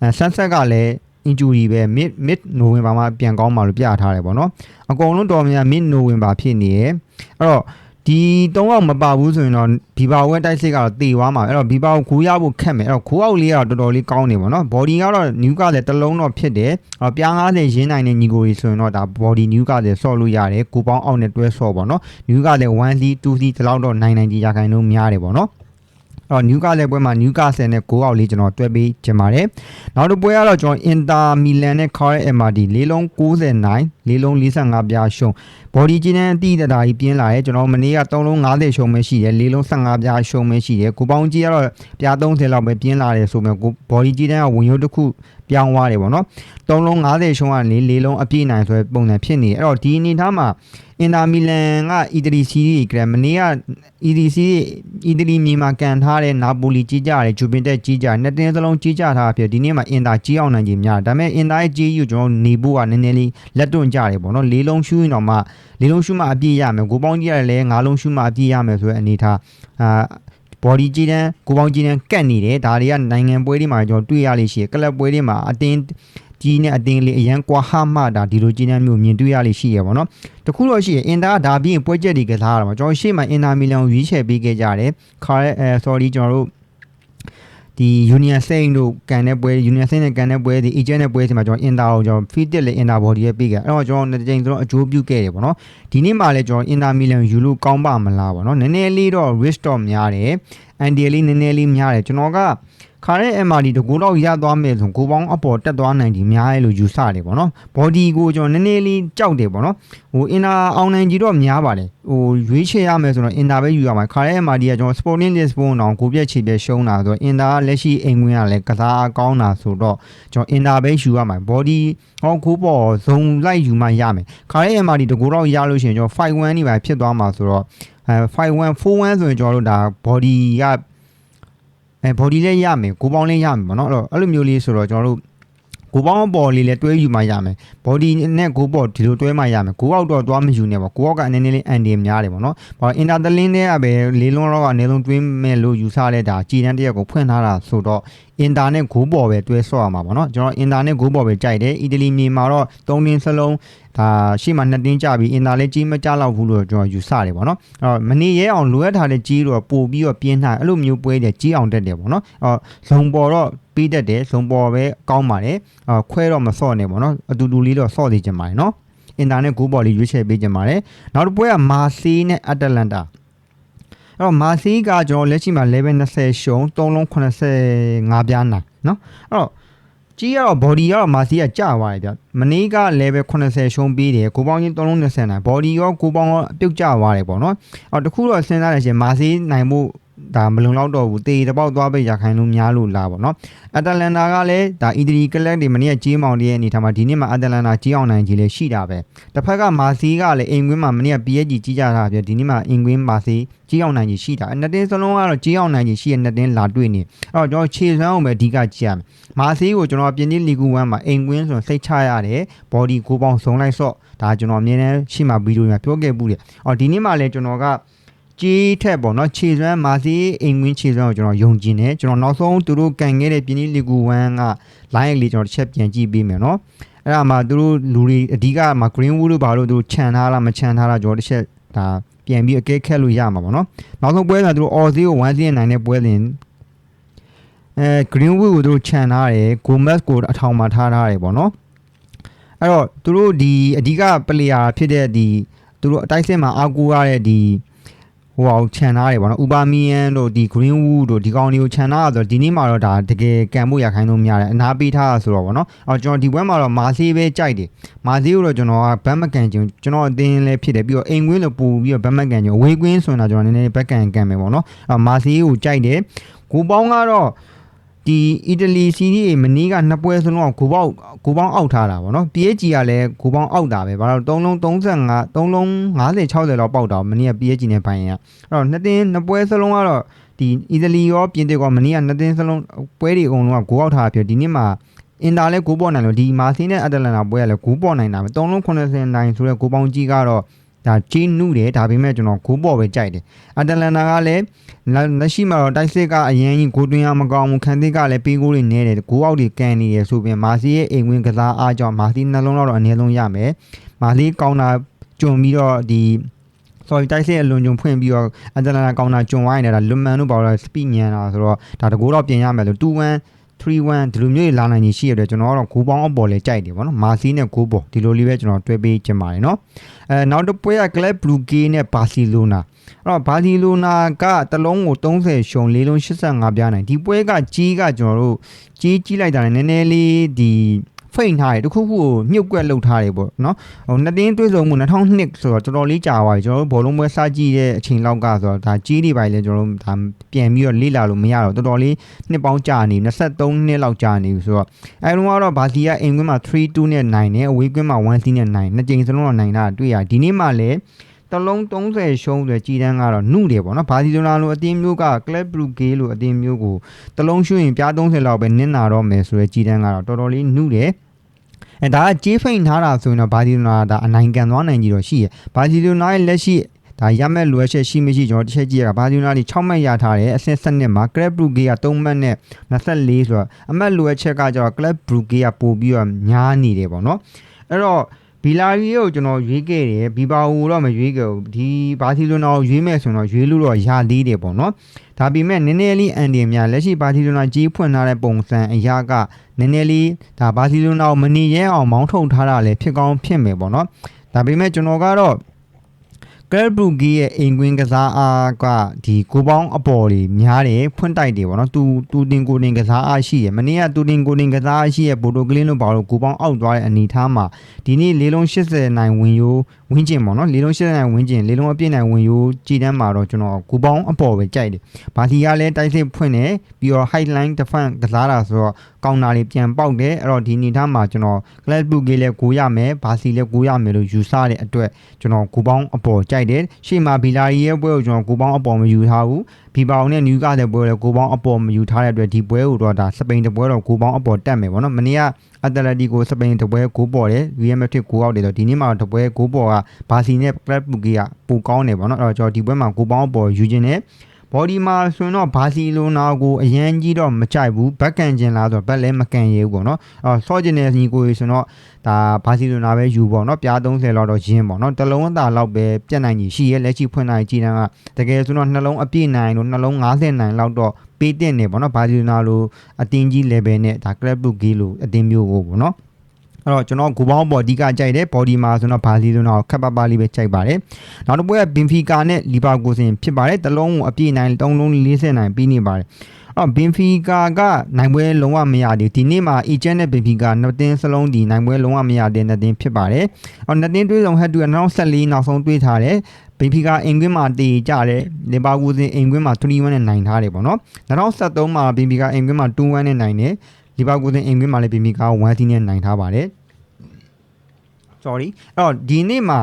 အဲ sunset ကလည်း injury ပဲ mid mid November မှာပြန်ကောင်းမှလို့ပြထားတယ်ပေါ့နော်အကုန်လုံးတော်များ mid November ဖြစ်နေရယ်အဲ့တော့ဒီ၃ယောက်မပါဘူးဆိုရင်တော့ဘီဘာဝဲတိုက်စစ်ကတော့တေသွားမှာအဲ့တော့ဘီဘာကိုခူးရဖို့ခက်မယ်အဲ့တော့ခူးအောက်လေးကတော့တော်တော်လေးကောင်းနေပါတော့ body ကတော့ new ကလည်းတစ်လုံးတော့ဖြစ်တယ်အဲ့တော့ပြား90ရင်းနိုင်တဲ့ညီကိုကြီးဆိုရင်တော့ဒါ body new ကလည်းဆော့လို့ရတယ်ကိုပေါင်းအောက်နဲ့တွဲဆော့ပါတော့ new ကလည်း 1C 2C ဒီလောက်တော့နိုင်နိုင်ကြီးရခိုင်နှုန်းများတယ်ပေါ့နော် တော့နျူကာလည်းပွဲမှာနျူကာဆယ်နဲ့9အောက်လေးကျွန်တော်တွဲပေးခြင်းပါတယ်နောက်တစ်ပွဲကတော့ကျွန်တော်အင်တာမီလန်နဲ့ခေါ်တဲ့ MRD လေးလုံး69လေးလုံး45ပြားရှုံး body ကြီးနဲ့အတိတတာကြီးပြင်းလာတယ်ကျွန်တော်မနေ့က3လုံး90ရှုံးပဲရှိတယ်လေးလုံး15ပြားရှုံးပဲရှိတယ်ကိုပေါင်းကြီးကတော့ပြား30လောက်ပဲပြင်းလာတယ်ဆိုမဲ့ကို body ကြီးတဲ့ကဝင်ရုပ်တစ်ခု ပြောင်းသွားတယ်ပေါ့နော်3လုံး90ရှုံးကနေလေးလုံးအပြည့်နိုင်ဆိုတဲ့ပုံစံဖြစ်နေတယ်အဲ့တော့ဒီအနေထားမှာအင်တာမီလန်ကအီတလီစီးရီးကမနေ့ကအီတလီစီးရီးအီတလီမြေမှာကန်ထားတဲ့နာပိုလီကြီးကြတယ်ဂျူပင်တက်ကြီးကြတယ်နှစ်တင်းစလုံးကြီးကြထားဖြစ်ဒီနေ့မှာအင်တာကြီးအောင်နိုင်ကြီးများဒါပေမဲ့အင်တာရဲ့ကြီးယူကျွန်တော်နေဖို့ကနည်းနည်းလေးလက်တွန့်ကြတယ်ပေါ့နော်လေးလုံးရှူးရင်တော့မှလေးလုံးရှူးမှအပြည့်ရမယ်ကိုပေါင်းကြီးရတယ်လည်းငါးလုံးရှူးမှအပြည့်ရမယ်ဆိုတဲ့အနေထားအာ body ကြီးတန်းကိုပေါင်းကြီးတန်းကတ်နေတယ်ဒါတွေကနိုင်ငံပွဲတွေမှာကျွန်တော်တွေ့ရလိမ့်ရှိတယ်ကလပ်ပွဲတွေမှာအတင်းကြီးနဲ့အတင်းလေးအရန်ကွာဟမှတာဒီလိုကြီးတန်းမျိုးမြင်တွေ့ရလိမ့်ရှိရပါတော့တခုတော့ရှိရင်အင်တာကဒါပြီးရင်ပွဲချက်တွေကစားရတာပါကျွန်တော်ရှေ့မှာအင်တာမီလန်ကိုရွေးချယ်ပေးခဲ့ကြတယ်ခါရဲအဲ sorry ကျွန်တော်တို့ ဒီ Union Saint တို့ကန်တဲ့ပွဲ Union Saint နဲ့ကန်တဲ့ပွဲဒီ agent နဲ့ပွဲစီမှာကျွန်တော် Inter ကိုကျွန်တော် feed တက်လေ Inter body ရဲ့ပေးခဲ့အဲ့တော့ကျွန်တော်တစ်ချိန်ကျွန်တော်အကျိုးပြုခဲ့တယ်ပေါ့နော်ဒီနေ့မှလည်းကျွန်တော် Inter Milan ယူလို့ကောင်းပါမလားပေါ့နော်နည်းနည်းလေးတော့ risk တော့များတယ် NDL လေးနည်းနည်းလေးများတယ်ကျွန်တော်က ခါတဲ့ MRD တကူတော့ရသွားမယ်ဆိုကိုပေါင်းအပေါ်တက်သွားနိုင်ဒီများရဲ့လို့ယူဆတယ်ပေါ့နော် body ကိုကျွန်တော်နည်းနည်းလေးကြောက်တယ်ပေါ့နော်ဟို inner အောင်နိုင်ကြီးတော့များပါတယ်ဟိုရွေးချယ်ရမယ်ဆိုတော့ inner ပဲယူရမှာခါတဲ့ MRD ကကျွန်တော် sporting lisbon တောင်ကိုပြက်ချီပြက်ရှုံးတာဆိုတော့ inner ကလက်ရှိအိမ်ဝင်ကလည်းကစားကောင်းတာဆိုတော့ကျွန်တော် inner ပဲယူရမှာ body ဟောကိုပေါ်ဇုံလိုက်ယူမှရမယ်ခါတဲ့ MRD တကူတော့ရလို့ရှိရင်ကျွန်တော်5-1နေပါဖြစ်သွားမှာဆိုတော့အဲ5-1 4-1ဆိုရင်ကျွန်တော်တို့ဒါ body က အဲ body လည်းရမယ်ကိုပေါင်းလည်းရမယ်ပေါ့နော်အဲ့တော့အဲ့လိုမျိုးလေးဆိုတော့ကျွန်တော်တို့ ကိုပေါင်းအပေါ်လေးလည်းတွဲယူမှရမယ် body နဲ့ကိုပေါ်ဒီလိုတွဲမှရမယ်ကိုအောက်တော့သွားမယူနဲ့ပေါ့ကိုအောက်ကအနေနဲ့လေးအန်ဒီများတယ်ပေါ့နော်ဘာအင်တာတလင်းတွေကပဲလေးလုံးတော့ကနေလုံးတွင်းမဲ့လို့ယူဆတဲ့ဒါကြည်တန်းတရက်ကိုဖွင့်ထားတာဆိုတော့အင်တာနဲ့ဂိုးပေါ်ပဲတွဲဆော့ရမှာပေါ့နော်ကျွန်တော်အင်တာနဲ့ဂိုးပေါ်ပဲကြိုက်တယ်အီတလီမြေမှာတော့၃တင်းစလုံးဒါရှေ့မှာ2တင်းကြပြီးအင်တာလည်းကြီးမကြတော့ဘူးလို့ကျွန်တော်ယူဆတယ်ပေါ့နော်အဲ့တော့မနေရဲအောင်လိုအပ်ထားတဲ့ကြီးတော့ပို့ပြီးတော့ပြင်းထားအဲ့လိုမျိုးပွဲတွေကြီးအောင်တက်တယ်ပေါ့နော်အဲ့တော့ဇုံပေါ်တော့ ပြီးတတ်တယ်ဇုံပေါ်ပဲကောင်းပါတယ်အော်ခွဲတော့မဆော့နဲ့ပေါ့နော်အတူတူလေးတော့ဆော့သေးချင်ပါတယ်နော်အင်တာနဲ့ဂိုးပေါ်လေးရွေးချယ်ပေးချင်ပါတယ်နောက်တစ်ပွဲကမာစီနဲ့အတလန်တာအဲ့တော့မာစီကကျွန်တော်လက်ရှိမှာ level 20ရှုံး3လုံး85ပြားနိုင်နော်အဲ့တော့ကြီးရတော့ body ကတော့မာစီကကြာသွားတယ်ဗျမနေ့က level 80ရှုံးပြီးတယ်ကိုပေါင်းချင်း320နိုင် body ရောကိုပေါင်းရောအပြုတ်ကျသွားတယ်ပေါ့နော်အော်တခုတော့စဉ်းစားရရှင်မာစီနိုင်မှု ဒါမလုံလောက်တော့ဘူးတေတပေါက်သွားပိတ်ရခိုင်လို့များလို့လားပေါ့နော်အတလန်တာကလည်းဒါအီတလီကလပ်တွေမနေ့ကကြီးမောင်တွေရဲ့အနေထားမှာဒီနေ့မှာအတလန်တာကြီးအောင်နိုင်ကြီးလည်းရှိတာပဲတစ်ဖက်ကမာစီကလည်းအိမ်ကွင်းမှာမနေ့က PSG ကြီးကြတာပြဒီနေ့မှာအိမ်ကွင်းမာစီကြီးအောင်နိုင်ကြီးရှိတာနှစ်တင်းစလုံးကတော့ကြီးအောင်နိုင်ကြီးရှိရနှစ်တင်းလာတွေ့နေအဲ့တော့ကျွန်တော်ခြေစွမ်းအောင်ပဲအဓိကကြည့်ရမယ်မာစီကိုကျွန်တော်ပြင်းပြလီဂူ1မှာအိမ်ကွင်းဆိုစိတ်ချရတယ် body ကိုပေါင်းစုံလိုက်ဆော့ဒါကျွန်တော်အမြင်နဲ့ရှိမှဗီဒီယိုမှာပြောခဲ့ဘူးတယ်အော်ဒီနေ့မှလည်းကျွန်တော်က ကြီးထက်ပေါ့နော်ခြေစွမ်းမာစီအိမ်ဝင်းခြေစွမ်းကိုကျွန်တော်ယုံကြည်နေကျွန်တော်နောက်ဆုံးသူတို့ကန်ခဲ့တဲ့ပြင်းကြီးလီဂူ1က line လေးကျွန်တော်တစ်ချက်ပြန်ကြည့်ပေးမယ်နော်အဲ့ဒါမှသူတို့လူတွေအဓိကမှာ greenwood လို့ဘာလို့သူတို့ခြံထားလားမခြံထားလားကျွန်တော်တစ်ချက်ဒါပြန်ပြီးအကဲခက်လို့ရမှာပေါ့နော်နောက်ဆုံးပွဲကသူတို့ Aussie ကို1စီနိုင်တဲ့ပွဲစဉ်အဲ greenwood ကိုသူတို့ခြံထားတယ် gomez ကိုအထောင်မှာထားထားတယ်ပေါ့နော်အဲ့တော့သူတို့ဒီအဓိက player ဖြစ်တဲ့ဒီသူတို့အတိုက်စစ်မှာအားကိုးရတဲ့ဒီ ဟိုအောင်ခြံထားတယ်ပေါ့နော်ဥပါမီယန်တို့ဒီ greenwood တို့ဒီကောင်တွေကိုခြံထားရဆိုတော့ဒီနေ့မှာတော့ဒါတကယ်ကံဖို့ရခိုင်းလို့များတယ်အနာပေးထားတာဆိုတော့ပေါ့နော်အော်ကျွန်တော်ဒီဘက်မှာတော့မာစီပဲကြိုက်တယ်မာစီကိုတော့ကျွန်တော်ကဘတ်မကန်ချင်ကျွန်တော်အသင်းလည်းဖြစ်တယ်ပြီးတော့အိမ်ကွင်းလို့ပူပြီးတော့ဘတ်မကန်ချင်ဝေးကွင်းဆိုရင်တော့ကျွန်တော်နည်းနည်းဘက်ကန်ကန်မယ်ပေါ့နော်အော်မာစီကိုကြိုက်တယ်ကိုပေါင်းကတော့ ဒီအီတလီစီးရီးမနီးကနှစ်ပွဲစလုံးကကိုပေါက်ကိုပေါင်းအောက်ထားတာဗောနော် PSG ကလည်းကိုပေါင်းအောက်တာပဲဘာလို့3လုံး35 3လုံး50 60လောက်ပေါက်တာမနီးက PSG နဲ့ဘိုင်းရအဲ့တော့နှစ်တင်းနှစ်ပွဲစလုံးကတော့ဒီအီတလီရောပြင်သစ်ရောမနီးကနှစ်တင်းစလုံးပွဲတွေအကုန်လုံးကကိုအောက်ထားတာဖြစ်ဒီနေ့မှာအင်တာလည်းကိုပေါ်နိုင်လို့ဒီမာစီနဲ့အတလန်နာပွဲကလည်းကိုပေါ်နိုင်တာပဲ3လုံး80နိုင်ဆိုတော့ကိုပေါင်းကြီးကတော့ ဒါဂျင်းနုတယ်ဒါပေမဲ့ကျွန်တော်ဂိုးပေါ်ပဲကြိုက်တယ်အတလန်နာကလည်းလက်ရှိမှာတော့တိုက်စစ်ကအရင်ကြီးဂိုးတွင်းရမကောင်းဘူးခန်သစ်ကလည်းပေးဂိုးတွေနဲတယ်ဂိုးအောက်တွေကန်နေတယ်ဆိုပြီးမာစီရဲ့အိမ်ဝင်ကစားအားကြောင့်မာစီနှလုံးတော့အနည်းဆုံးရမယ်မာစီကောင်းတာကြုံပြီးတော့ဒီ sorry တိုက်စစ်အလွန်ကြုံဖွင့်ပြီးတော့အတလန်နာကောင်းတာကြုံဝိုင်းနေတာလွန်မန်တို့ပါတော့စပိညန်တာဆိုတော့ဒါတကူတော့ပြင်ရမယ်လို့2-1 3-1ဒီလိုမျိုးတွေလာနိုင်ကြီးရှိရတဲ့ကျွန်တော်ကတော့ဂိုးပေါင်းအပေါ်လဲကြိုက်တယ်ဗောနော်မာစီနဲ့ဂိုးပေါ်ဒီလိုလေးပဲကျွန်တော်တွဲပေးချင်ပါတယ်နော်အဲနောက်တစ်ပွဲက Club Brugge နဲ့ဘာစီလိုနာအဲ့တော့ဘာစီလိုနာကတလုံးကို30ရှုံ၄လုံး85ပြားနိုင်ဒီပွဲကကြီးကကျွန်တော်တို့ကြီးကြီးလိုက်တာလည်းနည်းနည်းလေးဒီ ဖိတ်ထားတယ်တခုခုကိုမြုပ်ကွက်လုပ်ထားတယ်ပေါ့နော်ဟိုနှစ်တင်းတွေးဆုံမှု2002ဆိုတော့တော်တော်လေးကြာသွားပြီကျွန်တော်တို့ဘောလုံးပွဲစကြည့်တဲ့အချိန်လောက်ကဆိုတော့ဒါကြီးတွေပိုင်းလဲကျွန်တော်တို့ဒါပြန်ပြီးတော့လေ့လာလို့မရတော့တော်တော်လေးနှစ်ပေါင်းကြာနေ23နှစ်လောက်ကြာနေပြီဆိုတော့အဲတုန်းကတော့ဘာစီကအိမ်ကွင်းမှာ3-2နဲ့နိုင်တယ်အဝေးကွင်းမှာ1-3နဲ့နိုင်နှစ်ကြိမ်စလုံးတော့နိုင်တာတွေ့ရဒီနေ့မှလည်းတလုံး30ရှုံးဆိုကြည်တန်းကတော့နှုတယ်ပေါ့နော်ဘာစီလိုနာလိုအတင်းမျိုးက Club Brugge လိုအတင်းမျိုးကိုတလုံးရှုံးရင်ပြား30လောက်ပဲနင်းနာတော့မယ်ဆိုရဲကြည်တန်းကတော့တော်တော်လေးနှုတယ် အဲဒါကကြေးဖိန်ထားတာဆိုရင်တော့ဘာစီလိုနာဒါအနိုင်ကန်သွားနိုင်ကြီးတော့ရှိရဘာစီလိုနာရဲ့လက်ရှိဒါရမဲ့လိုအပ်ချက်ရှိမရှိကျွန်တော်တစ်ချက်ကြည့်ရတာဘာစီလိုနာကြီး6မှတ်ရထားတယ်အဆင့်7မှာ Club Brugge က3မှတ်နဲ့24ဆိုတော့အမှတ်လိုအပ်ချက်ကကျတော့ Club Brugge ကပို့ပြီးတော့များနေတယ်ပေါ့နော်အဲ့တော့ ဘီလာရီကိုကျွန်တော်ရွေးခဲ့တယ်ဘီဘာကိုတော့မရွေးခဲ့ဘူးဒီဘာစီလိုနာကိုရွေးမယ်ဆိုတော့ရွေးလို့တော့ရသေးတယ်ပေါ့နော်ဒါပေမဲ့နည်းနည်းလေးအန်ဒီများလက်ရှိဘာစီလိုနာကြီးဖွင့်ထားတဲ့ပုံစံအရာကနည်းနည်းလေးဒါဘာစီလိုနာကိုမနေရဲအောင်မောင်းထုတ်ထားတာလည်းဖြစ်ကောင်းဖြစ်မယ်ပေါ့နော်ဒါပေမဲ့ကျွန်တော်ကတော့ ကယ်ဘရူဂီရဲ့အိမ်ကွင်းကစားအားကဒီကိုပေါင်းအပေါ်တွေများတယ်ဖွင့်တိုက်တယ်ဗောနော်သူသူတင်ကိုတင်ကစားအားရှိတယ်မနေ့ကသူတင်ကိုတင်ကစားအားရှိရဲ့ဘိုတိုကလင်းတို့ဘာလို့ကိုပေါင်းအောက်သွားတဲ့အနေထားမှာဒီနေ့လေးလုံး80နိုင်ဝင်ရိုးဝင်းကျင်ဗောနော်လေးလုံး80နိုင်ဝင်းကျင်လေးလုံးအပြည့်နိုင်ဝင်ရိုးကြည်တန်းမှာတော့ကျွန်တော်ကိုပေါင်းအပေါ်ပဲကြိုက်တယ်ဘာစီကလည်းတိုက်စစ်ဖွင့်တယ်ပြီးတော့ highline defense ကစားတာဆိုတော့ ကောင်တာလေးပြန်ပေါက်တယ်အဲ့တော့ဒီအနေထားမှာကျွန်တော် class book လေးလည်းကိုရမယ်ဘာစီလည်းကိုရမယ်လို့ယူဆတဲ့အတွက်ကျွန်တော်ကိုပေါင်းအပေါ်ကြိုက်တယ်ရှေ့မှာဘီလာရီရဲ့ပွဲကိုကျွန်တော်ကိုပေါင်းအပေါ်မယူထားဘူးဘီပေါင်နဲ့နယူကာတဲ့ပွဲလည်းကိုပေါင်းအပေါ်မယူထားတဲ့အတွက်ဒီပွဲကိုတော့ဒါစပိန်တပွဲတော့ကိုပေါင်းအပေါ်တက်မယ်ဗောနော်မနေ့ကအက်တလက်တီကိုစပိန်တပွဲကိုပေါ်တယ် Real Madrid ကိုအောက်တယ်ဆိုဒီနေ့မှာတပွဲကိုပေါ်ကဘာစီနဲ့ club book ကပိုကောင်းတယ်ဗောနော်အဲ့တော့ကျွန်တော်ဒီပွဲမှာကိုပေါင်းအပေါ်ယူခြင်းနဲ့ ဘော်ဒီမှာဆိုရင်တော့ဘာစီလိုနာကိုအရန်ကြီးတော့မကြိုက်ဘူးဘက်ကန်ကျင်လားဆိုတော့ဘက်လည်းမကန်ရဘူးပေါ့နော်အော်ဆော့ကျင်တဲ့ညီကိုကြီးဆိုတော့ဒါဘာစီလိုနာပဲယူပေါ့နော်ပြား30လောက်တော့ရင်းပေါ့နော်တလုံးအသာလောက်ပဲပြတ်နိုင်ကြီးရှိရဲလက်ရှိဖွင့်နိုင်ကြည်တန်းကတကယ်ဆိုတော့နှလုံးအပြည့်နိုင်လို့နှလုံး90နိုင်လောက်တော့ပေးတဲ့နေပေါ့နော်ဘာစီလိုနာလိုအတင်းကြီး level နဲ့ဒါ club book ကြီးလိုအတင်းမျိုးကိုပေါ့နော် အဲ့တော့ကျွန်တော်ဂူပေါင်းပေါ်အဓိကကြိုက်တယ်ဘော်ဒီမှာဆိုတော့ဘာစီလိုနာကိုခက်ပပလေးပဲကြိုက်ပါတယ်နောက်တစ်ပွဲကဘင်ဖီကာနဲ့လီဗာပူးစင်ဖြစ်ပါတယ်တလုံးကိုအပြည့်နိုင်3လုံး40နိုင်ပြီးနေပါတယ်အော်ဘင်ဖီကာကနိုင်ပွဲလုံးဝမရသေးဒီနေ့မှာအီဂျန်နဲ့ဘင်ဖီကာနှစ်တင်းစလုံးဒီနိုင်ပွဲလုံးဝမရတဲ့နှစ်တင်းဖြစ်ပါတယ်။အော်နှစ်တင်းတွေးဆောင်ဟက်တူက2014နောက်ဆုံးတွေးထားတယ်ဘင်ဖီကာအင်ကွင်းမှာတည်ကြတယ်လီဗာပူးစင်အင်ကွင်းမှာ3-1နဲ့နိုင်ထားတယ်ပေါ့နော်2013မှာဘင်ဖီကာအင်ကွင်းမှာ2-1နဲ့နိုင်တယ် လီဗာပူးစင်အင်ကွင်းမှာလည်းဘင်ဖီကာ1-0နဲ့နိုင်ထားပါတယ် sorry အဲ့တော့ဒီနေ့မှာ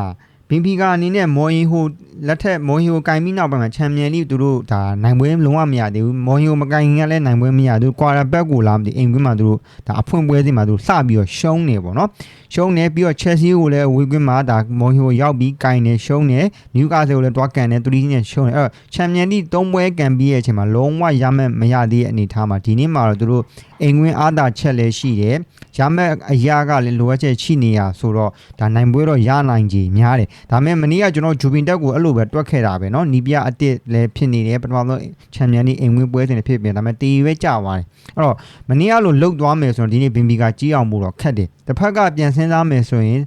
ဘင်ဖီကာအနေနဲ့မော်ရင်ဟိုလက်ထက်မော်ရင်ဟိုကင်ပြီးနောက်ပိုင်းမှာချန်ပီယံလိသူတို့ဒါနိုင်ပွဲလုံးဝမရသေးဘူးမော်ရင်ဟိုမကင်ခင်ကလည်းနိုင်ပွဲမရသေးဘူးကွာတာဘက်ကိုလာမသိအိမ်ကွင်းမှာသူတို့ဒါအဖွင့်ပွဲစဉ်မှာသူစပြီးတော့ရှုံးနေပေါ့နော် ရှုံးနေပြီးတော့ချက်ဆီကိုလည်းဝေကွင်းမှာဒါမော်ရင်ဟိုရောက်ပြီးကင်နေရှုံးနေနယူကာဆယ်ကိုလည်းတွားကန်နေသူတို့နဲ့ရှုံးနေအဲ့တော့ချန်ပီယံလိ၃ပွဲကန်ပြီးရဲ့အချိန်မှာလုံးဝရမဲ့မရသေးတဲ့အနေအထားမှာဒီနေ့မှာတော့သူတို့အိမ်ကွင်းအားသာချက်လည်းရှိတယ်ရမဲ့အရာကလည်းလိုအပ်ချက်ရှိနေရဆိုတော့ဒါနိုင်ပွဲတော့ရနိုင်ကြီးများတယ်ဒါပေမဲ့မနေ့ကကျွန်တော်ဂျူပင်တက်ကိုအဲ့လိုပဲတွက်ခဲ့တာပဲเนาะနီးပြအတစ်လည်းဖြစ်နေတယ်ပထမဆုံးချန်ပီယံလိအိမ်ဝင်ပွဲစဉ်တွေဖြစ်ပြန်ဒါပေမဲ့တီပဲကြာသွားတယ်အဲ့တော့မနေ့ကလိုလှုပ်သွားမယ်ဆိုတော့ဒီနေ့ဘင်ဘီကကြီးအောင်မှုတော့ခက်တယ် တစ်ဖက်ကပြန်စဉ်းစားမယ်ဆိုရင်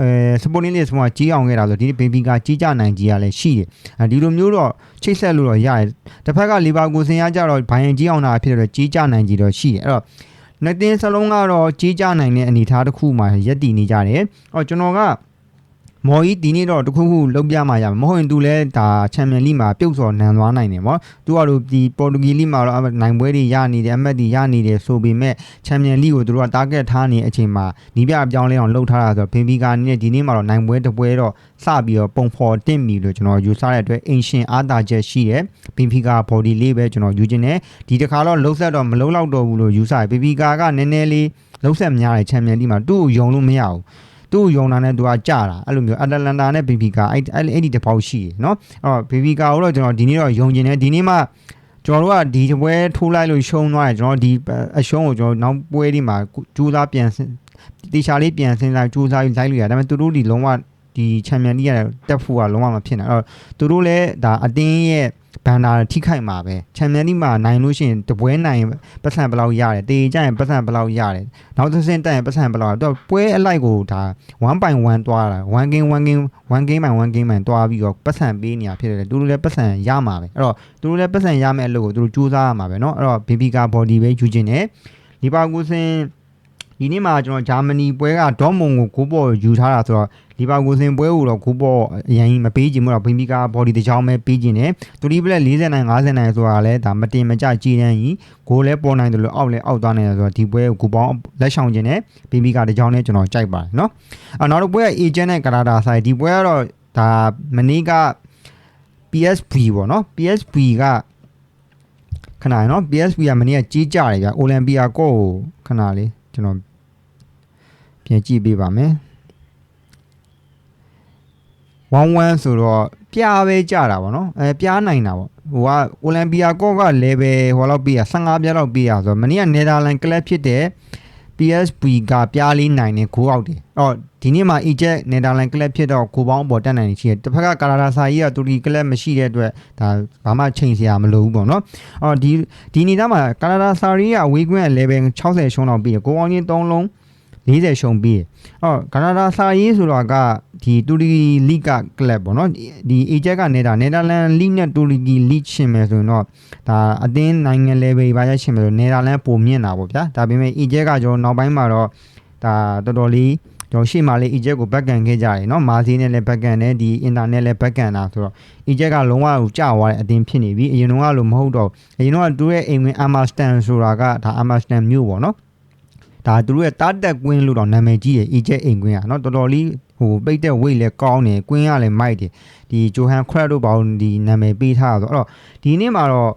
အဲစပိုနင်းလေးဆိုမှကြီးအောင်ခဲ့တာဆိုဒီနေ့ဘင်ဘီကကြီးကြနိုင်ကြီးရလည်းရှိတယ်အဲဒီလိုမျိုးတော့ချိတ်ဆက်လို့တော့ရတယ်တစ်ဖက်ကလီဗာပူးစင်ရကြတော့ဘိုင်ယန်ကြီးအောင်တာဖြစ်တော့ကြီးကြနိုင်ကြီးတော့ရှိတယ်အဲ့တော့နှစ်တင်းစလုံးကတော့ကြီးကြနိုင်တဲ့အနေအထားတစ်ခုမှရက်တည်နေကြတယ်အော်ကျွန်တော်က မော်ကြီးဒီနေ့တော့တခုခုလုံးပြမှာရမယ်မဟုတ်ရင်သူလည်းဒါချန်ပီယံလိမှာပြုတ်စော်နန်သွားနိုင်တယ်ဗောသူကတော့ဒီပေါ်တူဂီလိမှာတော့နိုင်ပွဲတွေရနေတယ်အမတ်တွေရနေတယ်ဆိုပေမဲ့ချန်ပီယံလိကိုသူတို့ကတာဂက်ထားနေတဲ့အချိန်မှာနီးပြအပြောင်းလဲအောင်လှုပ်ထားတာဆိုတော့ဘင်ဘီကာနဲ့ဒီနေ့မှာတော့နိုင်ပွဲတစ်ပွဲတော့စပြီးတော့ပုံဖော်တင့်ပြီလို့ကျွန်တော်ယူဆတဲ့အတွက်အင်ရှင်အားသာချက်ရှိတယ်ဘင်ဘီကာဘော်ဒီလေးပဲကျွန်တော်ယူခြင်းနဲ့ဒီတစ်ခါတော့လှုပ်ဆက်တော့မလှုပ်တော့တော့ဘူးလို့ယူဆတယ်ဘင်ဘီကာကနည်းနည်းလေးလှုပ်ဆက်များတယ်ချန်ပီယံလိမှာသူ့ကိုယုံလို့မရဘူး သူ့ယုံနာနဲ့သူကကြတာအဲ့လိုမျိုးအတလန်တာနဲ့ဘီဘီကာအဲ့အဲ့ဒီတပေါက်ရှိတယ်နော်အဲ့တော့ဘီဘီကာကိုတော့ကျွန်တော်ဒီနေ့တော့ယုံကျင်တယ်ဒီနေ့မှကျွန်တော်တို့ကဒီပွဲထိုးလိုက်လို့ရှုံးသွားတယ်ကျွန်တော်ဒီအရှုံးကိုကျွန်တော်နောက်ပွဲဒီမှာကြိုးစားပြန်တေချာလေးပြန်စဉ်းစားကြိုးစားလိုက်လို့ရတယ်ဒါပေမဲ့သူတို့ဒီလုံးဝဒီချန်ပီယံလိရတယ်တက်ဖို့ကလုံးဝမဖြစ်နိုင်အဲ့တော့သူတို့လည်းဒါအတင်းရဲ့ ဘန်နာထိခိုက်မှာပဲချန်ပီယံလိမှာနိုင်လို့ရှိရင်တပွဲနိုင်ပတ်စံဘယ်လောက်ရတယ်တေကြရင်ပတ်စံဘယ်လောက်ရတယ်နောက်တစ်ဆင့်တက်ရင်ပတ်စံဘယ်လောက်တော့ပွဲအလိုက်ကိုဒါ1.1တွားတာ1 game 1 game 1 game မှ1 game မှတွားပြီးတော့ပတ်စံပေးနေရဖြစ်တယ်သူတို့လည်းပတ်စံရမှာပဲအဲ့တော့သူတို့လည်းပတ်စံရမယ်အလုပ်ကိုသူတို့စူးစမ်းရမှာပဲเนาะအဲ့တော့ BB က body ပဲယူခြင်းနဲ့လီဗာပူးဆင် ဒီနေ့မှာကျွန်တော်ဂျာမနီပွဲကဒေါ့မွန်ကိုကိုပေါ်ယူထားတာဆိုတော့လီဗာပူးဆင်ပွဲကိုတော့ကိုပေါ်အရင်မပေးခြင်းမတော့ BB က body တစ်ချောင်းပဲပေးခြင်းနဲ့တူဒီပလက်40နိုင်50နိုင်ဆိုတာလည်းဒါမတင်မကြကြည်တန်းကြီးဂိုးလည်းပေါ်နိုင်တယ်လို့အောက်လည်းအောက်သွားနိုင်တယ်ဆိုတော့ဒီပွဲကိုကိုပေါင်းလက်ဆောင်ခြင်းနဲ့ BB ကတစ်ချောင်းနဲ့ကျွန်တော်ကြိုက်ပါတယ်เนาะအနောက်တစ်ပွဲက agent နဲ့ Canada side ဒီပွဲကတော့ဒါမနေ့က PSV ပေါ့နော် PSV ကခဏနော် PSV ကမနေ့ကကြီးကြတယ်ဗျအိုလံပီယာကော့ကိုခဏလေးကျွန်တော် ပြန်ကြည့်ပေးပါမယ်11ဆိုတော့ပြားပဲကြတာပေါ့နော်အဲပြားနိုင်တာပေါ့ဟိုကအိုလံပီယာကော့က level ဟိုလောက်ပြရ15ပြားလောက်ပြရဆိုတော့မနေ့က Netherlands club ဖြစ်တဲ့ PSV ကပြားလေးနိုင်နေကိုအောက်တယ်အော်ဒီနေ့မှာ Egypt Netherlands club ဖြစ်တော့ကိုပေါင်းအပေါ်တက်နိုင်နေရှိတယ်တစ်ဖက်ကကာလာဒါဆာကြီးကတူရီ club မရှိတဲ့အတွက်ဒါဘာမှချိန်စရာမလိုဘူးပေါ့နော်အော်ဒီဒီနေ့သားမှာကာလာဒါဆာကြီးကအဝေးကွင်း level 60ရှုံးတော့ပြီးတယ်ကိုပေါင်းချင်း3လုံး 40ရှုံးပြီးတယ်အော်ကာနာဒါဆာရေးဆိုတော့ကဒီတူရီလိကကလပ်ပေါ့နော်ဒီ Egypt ကနေတာ Netherlands League နဲ့တူရီ League ရှင်မယ်ဆိုရင်တော့ဒါအသင်းနိုင်ငံ level ဘာရရှင်မယ်ဆို Netherlands ပုံမြင့်တာပေါ့ဗျာဒါပေမဲ့ Egypt ကကျွန်တော်နောက်ပိုင်းမှာတော့ဒါတော်တော်လေးကျွန်တော်ရှေ့မှာလေး Egypt ကိုဘက်ကန်ခဲ့ကြတယ်เนาะမာစီနဲ့လည်းဘက်ကန်တယ်ဒီ internet လည်းဘက်ကန်တာဆိုတော့ Egypt ကလုံးဝကြာသွားတဲ့အသင်းဖြစ်နေပြီအရင်ကလို့မဟုတ်တော့အရင်ကသူရဲ့အိမ်ဝင် Amsterdam ဆိုတာကဒါ Amsterdam မြို့ပေါ့နော် ဒါသူတို့ရဲ့တားတက်ကွင်းလို့တော့နာမည်ကြီးတယ် Egypt အိမ်ကွင်းอ่ะเนาะတော်တော်လေးဟိုပိတ်တဲ့ weight လည်းကောင်းတယ်ကွင်းကလည်းမိုက်တယ်ဒီ Johan Cruyff တို့ဘောင်းဒီနာမည်ပေးထားတာဆိုတော့ဒီနေ့မှာတော့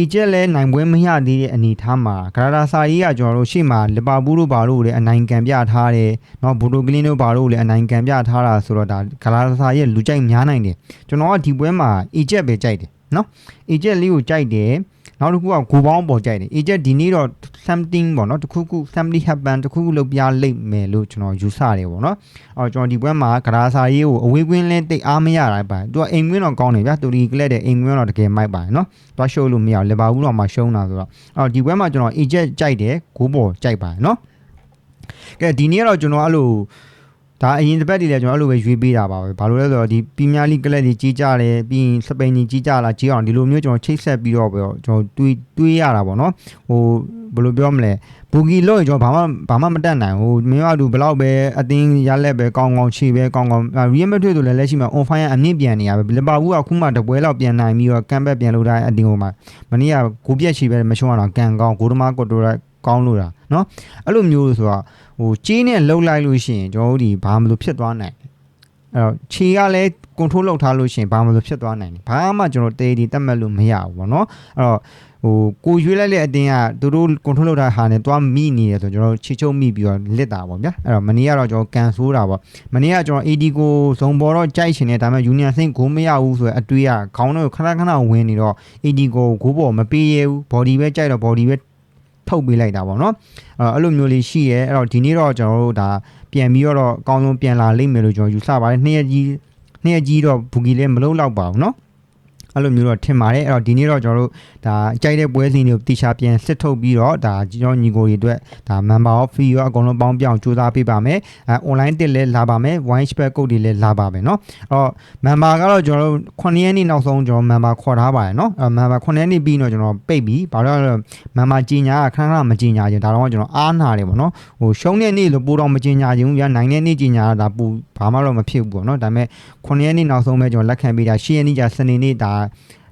Egypt လည်းနိုင်ပွဲမရသေးတဲ့အနေအထားမှာဂရာဒါဆာကြီးကကျွန်တော်တို့ရှေ့မှာလီဗာပူးတို့ဘာလို့လည်းအနိုင်ကန်ပြထားတယ်เนาะဘူတိုကလင်းတို့ဘာလို့လည်းအနိုင်ကန်ပြထားတာဆိုတော့ဒါဂရာဒါဆာရဲ့လူကြိုက်များနိုင်တယ်ကျွန်တော်ကဒီပွဲမှာ Egypt ပဲကြိုက်တယ်เนาะ Egypt လေးကိုကြိုက်တယ် နောက်တစ်ခုကဂိုပေါင်းပေါ်ကြိုက်တယ် Egypt ဒီနေ့တော့ something ပေါ့နော်တခုခု something happen တခုခုလုပ်ပြလိမ့်မယ်လို့ကျွန်တော်ယူဆတယ်ပေါ့နော်အော်ကျွန်တော်ဒီပွဲမှာဂရာဆာရေးကိုအဝေးကွင်းလဲတိတ်အားမရတာပါသူကအိမ်ကွင်းတော့ကောင်းတယ်ဗျာတူဒီကလက်တဲ့အိမ်ကွင်းတော့တကယ်မိုက်ပါတယ်နော်သွားရှိုးလို့မရဘူးလီဗာပူးတော့မှရှုံးတာဆိုတော့အော်ဒီပွဲမှာကျွန်တော် Egypt ကြိုက်တယ်ဂိုးပေါ်ကြိုက်ပါတယ်နော်ကဲဒီနေ့ကတော့ကျွန်တော်အဲ့လို ဒါအရင်တစ်ပတ်တည်းလဲကျွန်တော်အဲ့လိုပဲရွေးပေးတာပါပဲဘာလို့လဲဆိုတော့ဒီပီးမြားလိကလပ်ကြီးကြီးကြတယ်ပြီးရင်စပိန်ကြီးကြီးကြလာကြီးအောင်ဒီလိုမျိုးကျွန်တော်ချိတ်ဆက်ပြီးတော့ပဲကျွန်တော်တွေးတွေးရတာပေါ့နော်ဟိုဘယ်လိုပြောမလဲဘူဂီလို့ကျွန်တော်ဘာမှဘာမှမတတ်နိုင်ဟိုမင်းတို့ဘယ်လောက်ပဲအတင်းရလက်ပဲကောင်းကောင်းချီပဲကောင်းကောင်းရီယယ်မက်ဒရစ်တို့လည်းလက်ရှိမှာ on fire အမြင့်ပြန်နေရပဲလီဗာပူးကခုမှတပွဲလောက်ပြန်နိုင်ပြီးတော့ကမ်ဘက်ပြန်လုပ်တဲ့အတင်းဟိုမှာမနေ့ကဂိုးပြက်ချီပဲမရှုံးအောင်ကန်ကောင်းဂိုးသမားကွတ်တိုကောင်းလို့တာ နော်အဲ့လိုမျိုးဆိုတော့ဟိုကြီးနဲ့လှုပ်လိုက်လို့ရှိရင်ကျွန်တော်တို့ဒီဘာမလို့ဖြစ်သွားနိုင်အဲ့တော့ခြေကလည်း control လုပ်ထားလို့ရှိရင်ဘာမလို့ဖြစ်သွားနိုင်လဲဘာမှကျွန်တော်တေးဒီတတ်မှတ်လို့မရဘူးပေါ့နော်အဲ့တော့ဟိုကိုရွေးလိုက်တဲ့အတင်းကသူတို့ control လုပ်ထားဟာနဲ့တွားမိနေတယ်ဆိုကျွန်တော်ချီချုပ်မိပြီးတော့လစ်တာပေါ့ဗျာအဲ့တော့မနေ့ကတော့ကျွန်တော်ကန်ဆိုးတာပေါ့မနေ့ကကျွန်တော် AD ကိုဇုံပေါ်တော့ကြိုက်ရှင်နေဒါပေမဲ့ Union စိတ်ဂိုးမရဘူးဆိုတော့အတွေးကခေါင်းတော့ခဏခဏဝင်နေတော့ AD ကိုဂိုးပေါ်မပေးရဘူး body ပဲကြိုက်တော့ body ပဲ ထုတ်ပေးလိုက်တာပေါ့နော်အဲ့လိုမျိုးလေးရှိရဲအဲ့တော့ဒီနေ့တော့ကျွန်တော်တို့ဒါပြန်ပြီးတော့အကောင်းဆုံးပြန်လာလိမ့်မယ်လို့ကျွန်တော်ယူဆပါတယ်နှစ်ရက်ကြီးနှစ်ရက်ကြီးတော့ဘူဂီလည်းမလုံးလောက်ပါဘူးနော် အဲ့လိုမျိုးတော့ထင်ပါတယ်အဲ့တော့ဒီနေ့တော့ကျွန်တော်တို့ဒါကြိုက်တဲ့ပွဲစဉ်တွေကိုတိချာပြန်စစ်ထုတ်ပြီးတော့ဒါကျွန်တော်ညီကိုတွေအတွက်ဒါ member of fee ရောအကုန်လုံးပေါင်းပြောင်းစူးစမ်းပေးပါမယ်အဲ online တစ်လည်းလာပါမယ် wine spec code တွေလည်းလာပါမယ်เนาะအဲ့တော့ member ကတော့ကျွန်တော်တို့9ရက်နေ့နောက်ဆုံးကျွန်တော် member ခေါ်ထားပါတယ်เนาะအဲ member 9ရက်နေ့ပြီးတော့ကျွန်တော်ပိတ်ပြီးဘာလို့လဲ member ကြီးညာခဏခဏမကြီးညာခြင်းဒါတော့ကျွန်တော်အားနာတယ်ပေါ့နော်ဟိုရှုံးတဲ့နေ့လို့ပိုးတော့မကြီးညာခြင်းဘူးဗျာနိုင်တဲ့နေ့ကြီးညာတာပူဘာမှတော့မဖြစ်ဘူးပေါ့နော်ဒါပေမဲ့9ရက်နေ့နောက်ဆုံးပဲကျွန်တော်လက်ခံပေးတာ10ရက်နေ့ကျစနေနေ့ဒါ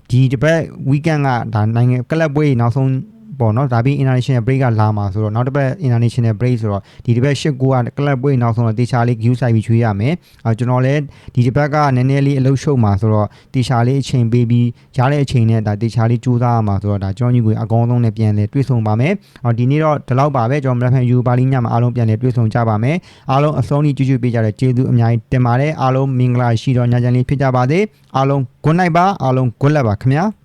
ဒီတစ်ပတ် weekend ကဒါနိုင်ငံကလပ်ပွဲနောက်ဆုံး ပေါ့နော်ဒါပြီး international break ကလာမှာဆိုတော့နောက်တစ်ပတ် international break ဆိုတော့ဒီတစ်ပတ်၈ကိုကကလပ်ပွဲနောက်ဆုံးတော့တေချာလေး view site ပြီးချွေးရမယ်အဲကျွန်တော်လည်းဒီတစ်ပတ်ကနည်းနည်းလေးအလုပ်ရှုပ်မှာဆိုတော့တေချာလေးအချိန်ပေးပြီးရားတဲ့အချိန်နဲ့ဒါတေချာလေးစူးစမ်းရမှာဆိုတော့ဒါကျွန်တော်ညီကိုအကောင်းဆုံးနဲ့ပြန်လဲတွေ့ဆုံပါမယ်အော်ဒီနေ့တော့ဒီလောက်ပါပဲကျွန်တော်မလက်ဖန်ယူပါလိညမှာအားလုံးပြန်လဲတွေ့ဆုံကြပါမယ်အားလုံးအဆုံးထိကြည့်ကြည့်ပေးကြတဲ့ကျေးဇူးအများကြီးတင်ပါတယ်အားလုံးမင်္ဂလာရှိတော်ညချမ်းလေးဖြစ်ကြပါစေအားလုံး good night ပါအားလုံး good luck ပါခင်ဗျာ